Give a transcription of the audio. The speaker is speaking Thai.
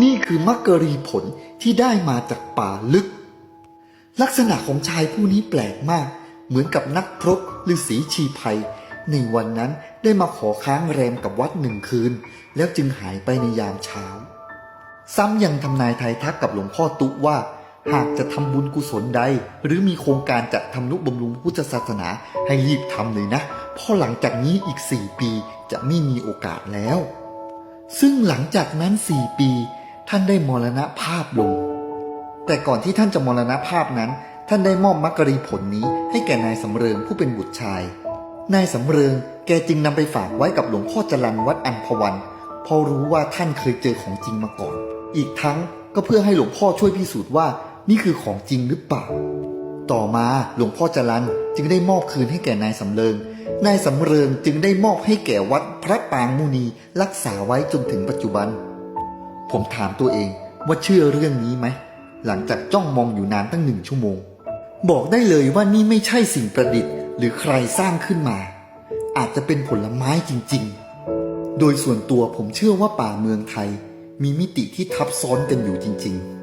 นี่คือมักกะรีผลที่ได้มาจากป่าลึก ลักษณะของชายผู้นี้แปลกมาก เหมือนกับนักพรตฤาษีชีภัย ในวันนั้นได้มาขอค้างแรมกับวัดหนึ่งคืน แล้วจึงหายไปในยามเช้า ซ้ำยังทำนายไทยทักกับหลวงพ่อตุว่า หากจะทำบุญกุศลใด หรือมีโครงการจะทำนุบำรุงพุทธศาสนาให้รีบทำเลยนะ เพราะหลังจากนี้อีกสี่ปีจะไม่มีโอกาสแล้ว ซึ่งหลังจากนั้นสี่ปี ท่านได้มรณภาพลง แต่ก่อนที่ท่านจะมรณภาพนั้น ท่านได้มอบมักกรีผลนี้ให้แก่นายสำเริงผู้เป็นบุตรชาย นายสำเริงแกจึงนำไปฝากไว้กับหลวงพ่อจรันวัดอันพวันเพอรู้ว่าท่านเคยเจอของจริงมาก่อน อีกทั้งก็เพื่อให้หลวงพ่อช่วยพิสูจน์ว่านี่คือของจริงหรือเปล่า ต่อมาหลวงพ่อจรันจึงได้มอบคืนให้แก่นายสำเริง นายสำเริงจึงได้มอบให้แก่วัดพระปางมุนีรักษาไว้จนถึงปัจจุบัน ผมถามตัวเองว่าเชื่อเรื่องนี้ไหม หลังจากจ้องมองอยู่นานตั้งหนึ่งชั่วโมง บอกได้เลยว่านี่ไม่ใช่สิ่งประดิษฐ์หรือใครสร้างขึ้นมา อาจจะเป็นผลไม้จริง ๆ โดยส่วนตัวผมเชื่อว่าป่าเมืองไทย มีมิติที่ทับซ้อนกันอยู่จริง ๆ